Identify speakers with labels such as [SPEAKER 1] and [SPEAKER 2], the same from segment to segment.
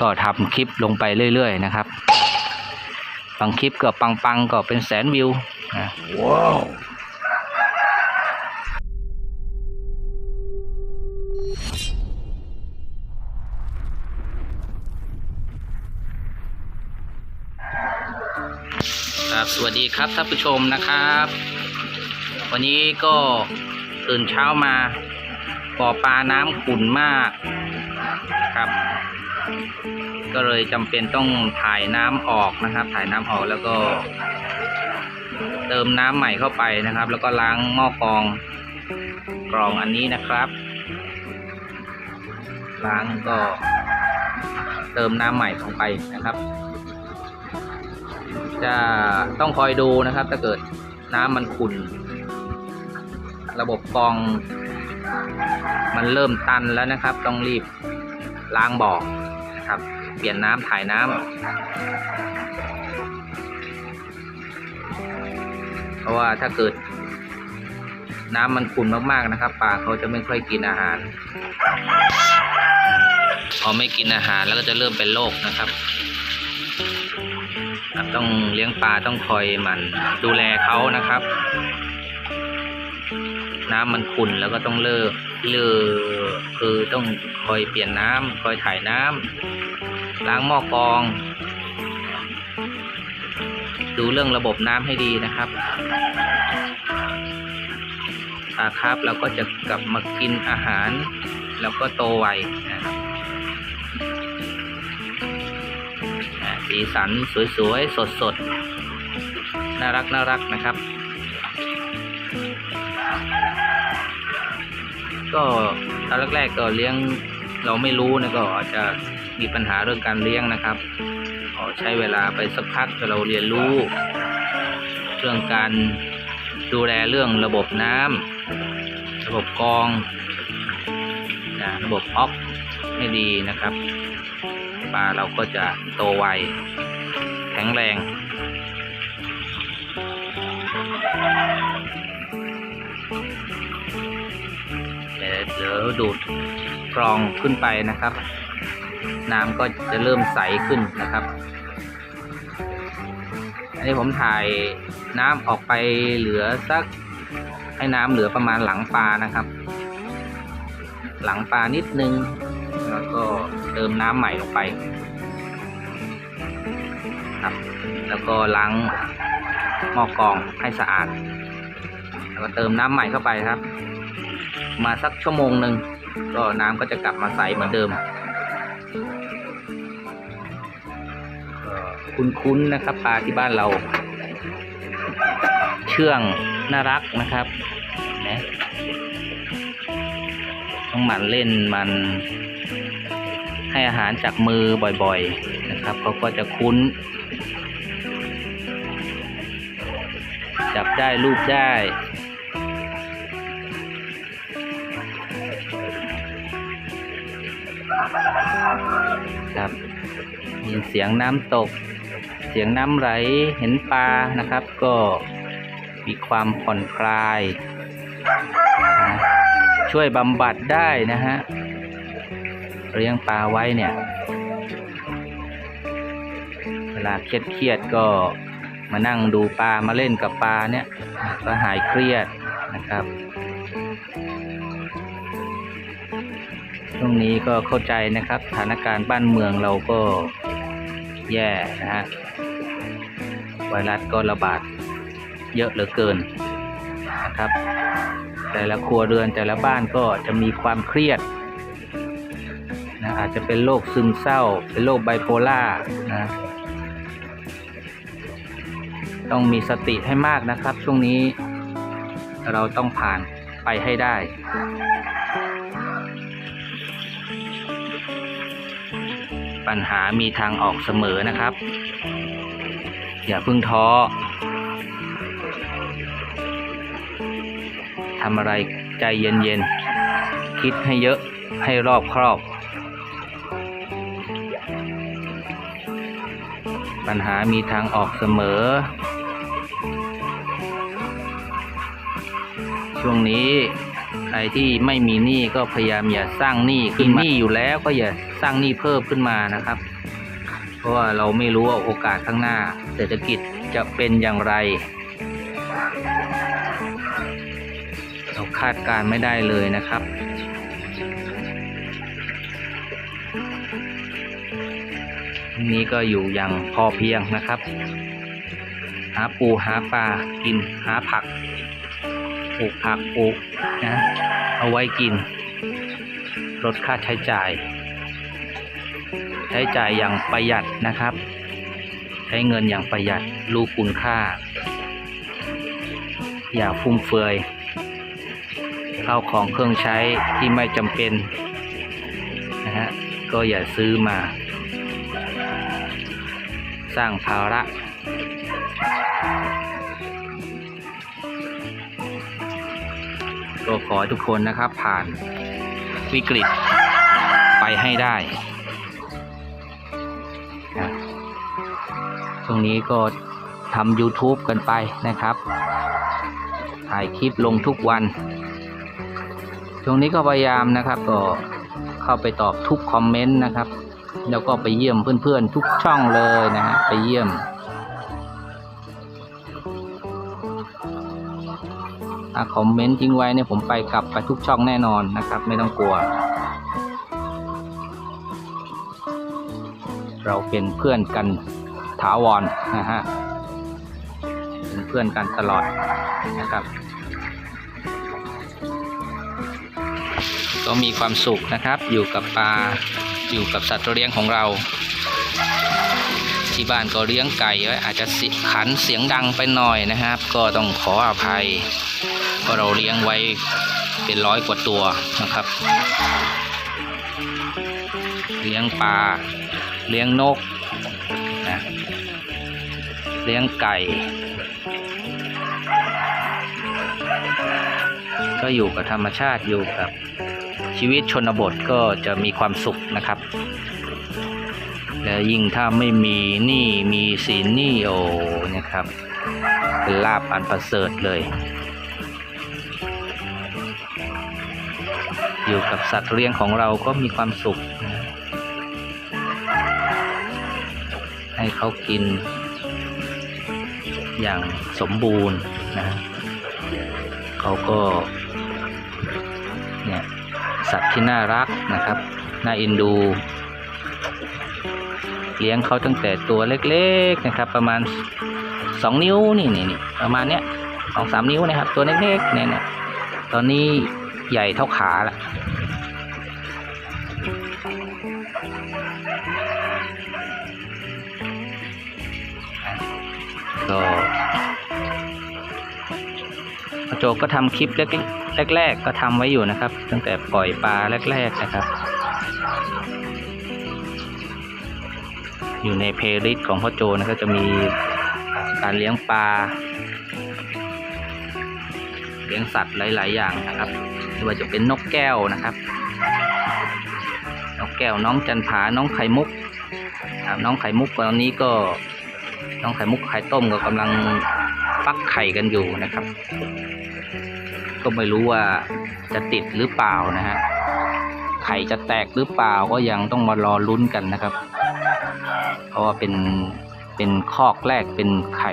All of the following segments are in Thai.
[SPEAKER 1] ก็ทำคลิปลงไปเรื่อยๆนะครับ บางคลิปก็ปังๆก็เป็นแสนวิวนะ
[SPEAKER 2] ว้าว
[SPEAKER 1] ครับสวัสดีครับท่านผู้ชมนะครับ วันนี้ก็ตื่นเช้ามาบ่อปลาน้ำขุ่นมากครับ ก็เลยจำเป็นต้องถ่ายน้ำออกนะครับ ถ่ายน้ำออกแล้วก็ เติมน้ำใหม่เข้าไปนะครับ แล้วก็ล้างหม้อกรองกรองอันนี้นะครับ ล้างก็ เติมน้ำใหม่ลงไปนะครับ จะต้องคอยดูนะครับ ถ้าเกิดน้ำมันขุ่นระบบกรองมันเริ่มตันแล้วนะครับ ต้องรีบล้างบ่อ นะครับ เปลี่ยนน้ำถ่ายน้ำเพราะว่าถ้าเกิด น้ำมันขุ่นมากๆนะครับปลาเขาจะไม่ค่อยกินอาหาร พอไม่กินอาหารแล้วก็จะเริ่มเป็นโรคนะครับต้องเลี้ยงปลาต้องคอยหมันดูแลเขานะครับ น้ำมันขุ่นแล้วก็ต้องเลิกเลิกคือต้องคอยเปลี่ยนน้ำคอยถ่ายน้ำล้างหม้อกรอง ดูเรื่องระบบน้ำให้ดีนะครับปลาครับเราก็จะกลับมากินอาหาร แล้วก็โตไวนะครับสีสันสวยๆ สดๆ น่ารักน่ารักนะครับ ก็ตอนแรกๆก็เลี้ยงเราไม่รู้นะก็อาจจะมีปัญหาเรื่องการเลี้ยงนะครับก็ใช้เวลาไปสักพักจนเราเรียนรู้ เรื่องการดูแลเรื่องระบบน้ำระบบกรองนะระบบออกให้ดีนะครับปลาเราก็จะโตไวแข็งแรง ยวเดี๋ยวดูดกรองขึ้นไปนะครับ น้ำก็จะเริ่มใสขึ้นนะครับ อันนี้ผมถ่ายน้ำออกไปเหลือสักให้น้ำเหลือประมาณหลังปลานะครับ หลังปลานิดนึง แล้วก็เติมน้ำใหม่ลงไป ครับ แล้วก็ล้างหม้อกรองให้สะอาด แล้วก็เติมน้ำใหม่เข้าไปครับ มาสักชั่วโมงหนึ่งก็น้ำก็จะกลับมาใสเหมือนเดิมคุ้นๆนะครับปลาที่บ้านเรา เชื่องน่ารักนะครับนะต้องหมั่นเล่นมันให้อาหารจากมือบ่อยๆนะครับเขาก็จะคุ้น จับได้ลูบได้ ครับ มีเสียงน้ำตก เสียงน้ำไหลเห็นปลานะครับ ก็มีความผ่อนคลายนะช่วยบำบัดได้นะฮะเลี้ยงปลาไว้เนี่ย เวลาเครียดเครียดก็มานั่งดูปลามาเล่นกับปลาเนี่ย ก็หายเครียดนะครับ ช่วงนี้ก็เข้าใจนะครับสถานการณ์บ้านเมืองเราก็แย่นะฮะไวรัสก็ระบาดเยอะเหลือเกินนะครับ แต่ละครัวเรือนแต่ละบ้านก็จะมีความเครียดนะอาจจะเป็นโรคซึมเศร้า เป็นโรคไบโพล่านะต้องมีสติให้มากนะครับ ช่วงนี้เราต้องผ่านไปให้ได้ ปัญหามีทางออกเสมอนะครับ อย่าเพิ่งท้อทำอะไรใจเย็นๆ คิดให้เยอะให้รอบครอบ ปัญหามีทางออกเสมอ ช่วงนี้ รที่ไม่มีหนี้ก็พยายามอย่าสร้างหนี้ขึ้นมาหนี้อยู่แล้วก็อย่าสร้างหนี้เพิ่มขึ้นมานะครับ เพราะว่าเราไม่รู้ว่าโอกาสข้างหน้า เศรษฐกิจจะเป็นอย่างไร เราคาดการณ์ไม่ได้เลยนะครับนี้ก็อยู่อย่างพอเพียงนะครับ หาปูหาปลากินหาผักปลูกผักปลูกนะ เอาไว้กิน ลดค่าใช้จ่าย ใช้จ่ายอย่างประหยัดนะครับ ใช้เงินอย่างประหยัดรู้คุณค่า อย่าฟุ่มเฟือยเข้าของเครื่องใช้ที่ไม่จำเป็นนะฮะก็อย่าซื้อมา สร้างภาระ ก็ขอให้ทุกคนนะครับผ่านวิกฤตไปให้ได้นะช่วงนี้ก็ทำ YouTube กันไปนะครับถ่ายคลิปลงทุกวัน ช่วงนี้ก็พยายามนะครับ ก็เข้าไปตอบทุกคอมเมนต์นะครับ แล้วก็ไปเยี่ยมเพื่อนๆทุกช่องเลยนะฮะไปเยี่ยม ถ้าคอมเมนต์ทิ้งไว้เนี่ยผมไปกลับไปทุกช่องแน่นอนนะครับ ไม่ต้องกลัว เราเป็นเพื่อนกันถาวรนะฮะเป็นเพื่อนกันตลอดนะครับก็มีความสุขนะครับ อยู่กับปลาอยู่กับสัตว์เลี้ยงของเรา ที่บ้านก็เลี้ยงไก่ไว้อาจจะขันเสียงดังไปหน่อยนะครับ ก็ต้องขออภัยเพราะเราเลี้ยงไว้เป็นร้อยกว่าตัวนะครับ เลี้ยงปลาเลี้ยงนกนะเลี้ยงไก่ ก็อยู่กับธรรมชาติอยู่กับชีวิตชนบทก็จะมีความสุขนะครับ แล้วยิ่งถ้าไม่มีหนี้มีสินหนี้โอนะครับ เป็นลาบอันประเสริฐเลย อยู่กับสัตว์เลี้ยงของเราก็มีความสุข ให้เขากิน อย่างสมบูรณ์นะเขาก็เนี่ยสัตว์ที่น่ารักนะครับ น่าเอ็นดู เลี้ยงเขาตั้งแต่ตัวเล็กๆนะครับ ประมาณสองนิ้วนี่นี่นประมาณเนี้ยสองสามนิ้วนะครับ ตัวเล็กๆเนี่ยตอนนี้ใหญ่เท่าขาละก็โจก็ทำคลิปแรกๆก็ทำไว้อยู่นะครับ ตั้งแต่ปล่อยปลาแรกๆนะครับ อยู่ในเพลย์ลิสต์ของพ่อโจนะครับจะมีการเลี้ยงปลา เลี้ยงสัตว์หลาย ๆ อย่างนะครับไม่ว่าจะเป็นนกแก้วนะครับ นกแก้วน้องจันผาน้องไข่มุกครับน้องไข่มุกตอนนี้ก็น้องไข่มุกไข่ต้มก็กำลังฟักไข่กันอยู่นะครับ ก็ไม่รู้ว่าจะติดหรือเปล่านะฮะไข่จะแตกหรือเปล่าก็ยังต้องมารอลุ้นกันนะครับ เพราะว่าเป็นเป็นคอกแรกเป็นไข่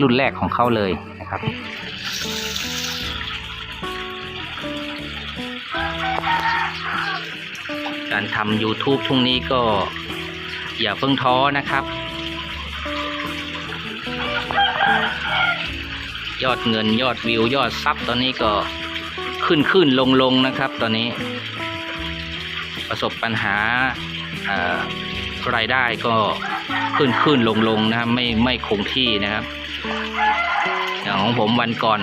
[SPEAKER 1] รุ่นแรกของเขาเลยนะครับ การทำ YouTube ช่วงนี้ก็อย่าเพิ่งท้อนะครับ ยอดเงินยอดวิวยอดซับตอนนี้ก็ขึ้นขึ้นลงลงนะครับ ตอนนี้ ประสบปัญหาอ่า รายได้ก็ขึ้นขึ้นลงลงนะครับไม่ไม่คงที่นะครับ อย่างของผมวันก่อน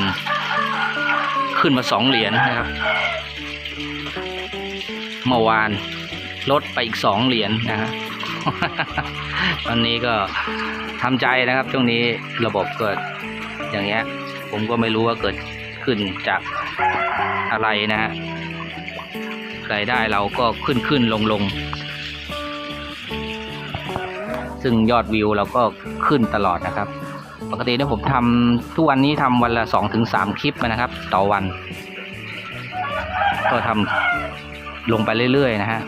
[SPEAKER 1] ขึ้นมาสองเหรียญนะครับเมื่อวานลดไปอีกสองเหรียญนะฮะตอนนี้ก็ทำใจนะครับช่วงนี้ระบบเกิดอย่างเงี้ย ผมก็ไม่รู้ว่าเกิดขึ้นจากอะไรนะฮะรายได้เราก็ขึ้นขึ้นลงลง ซึ่งยอดวิวเราก็ขึ้นตลอดนะครับ ปกติเนี่ยผมทำทุกวันนี้ทำวันละสองถึงสามคลิปนะครับ ต่อวัน ก็ทำลงไปเรื่อยๆ นะฮะ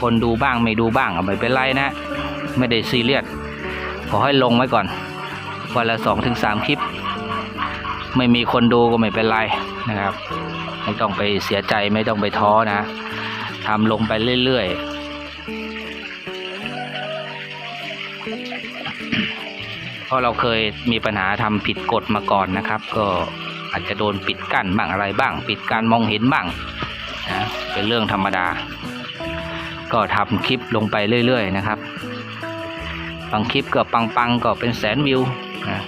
[SPEAKER 1] คนดูบ้างไม่ดูบ้างเอาไม่เป็นไรนะ ไม่ได้ซีเรียสขอให้ลงไว้ก่อน วันละสองถึงสามคลิป ไม่มีคนดูก็ไม่เป็นไรนะครับ ไม่ต้องไปเสียใจไม่ต้องไปท้อนะทำลงไปเรื่อยๆ เพราะเราเคยมีปัญหาทำผิดกฎมาก่อนนะครับ ก็อาจจะโดนปิดกั้นบ้างอะไรบ้าง ปิดการมองเห็นบ้างนะเป็นเรื่องธรรมดา ก็ทำคลิปลงไปเรื่อยๆนะครับบางคลิปก็ปังๆก็เป็นแสนวิวนะ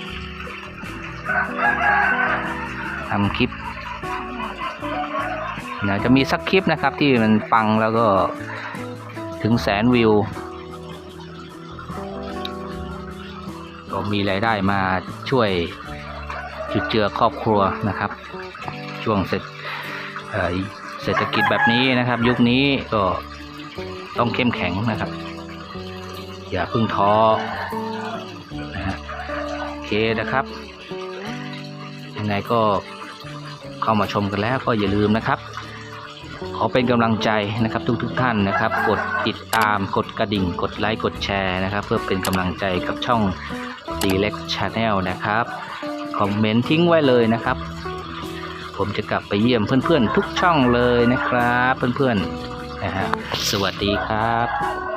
[SPEAKER 1] ทำคลิปนะจะมีสักคลิปนะครับที่มันปังแล้วก็ถึงแสนวิว ก็มีรายได้มาช่วยจุดเจือครอบครัวนะครับ ช่วงเศรษฐเศรษฐกิจแบบนี้นะครับ ยุคนี้ก็ต้องเข้มแข็งนะครับ อย่าพึ่งท้อนะฮะโอเคนะครับยังไงก็เข้ามาชมกันแล้วก็อย่าลืมนะครับ ขอเป็นกำลังใจนะครับทุกๆทท่านนะครับ กดติดตามกดกระดิ่ง กดไลค์กดแชร์นะครับ เพื่อเป็นกำลังใจกับช่อง d e l e c Channel นะครับ คอมเมนต์ทิ้งไว้เลยนะครับ ผมจะกลับไปเยี่ยมเพื่อนๆ ทุกช่องเลยนะครับ เพื่อนๆนะฮะสวัสดีครับ